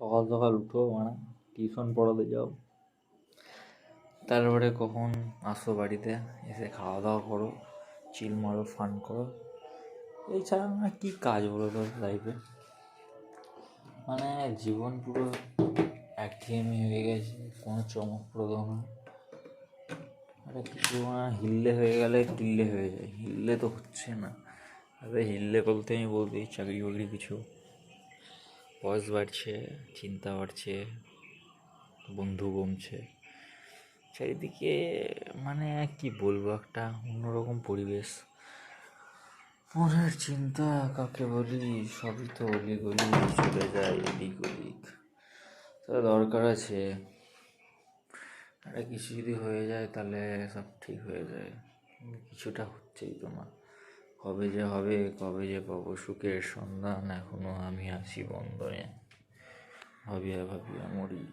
সকাল সকাল উঠো মানে টিউশন পড়াতে যাও। তারপরে কখন আসো বাড়িতে, এসে খাওয়া দাওয়া করো, চিল মারো, ফান করো। এছাড়া আর কী কাজ বলো তো লাইফে মানে জীবন পুরো একঘেয়েমি হয়ে গেছে, কোনো চমকপ্রদ না। আরে কিছু না হিললে হয়ে গেলে টিললে হয়ে যায়, হিললে তো হচ্ছে না। আরে হিললে বলতে আমি বলতে চাকরি বাকরি কিছু বয়স বাড়ছে, চিন্তা বাড়ছে, বন্ধু কমছে। চারিদিকে মানে কি বলব, একটা অন্যরকম পরিবেশ। মনের চিন্তা কাকে বলি, সবই তো অলি গলি চলে যায়, এদিক ওদিক। তাহলে দরকার আছে। একটা কিছু যদি হয়ে যায়, তাহলে সব ঠিক হয়ে যায়। কিছুটা হচ্ছেই তো না কবে যে হবে, কবে যে পাব সুখের সন্ধান, এখনও আমি আছি বন্ধনে ভাবিয়া ভাবিয়া মরি।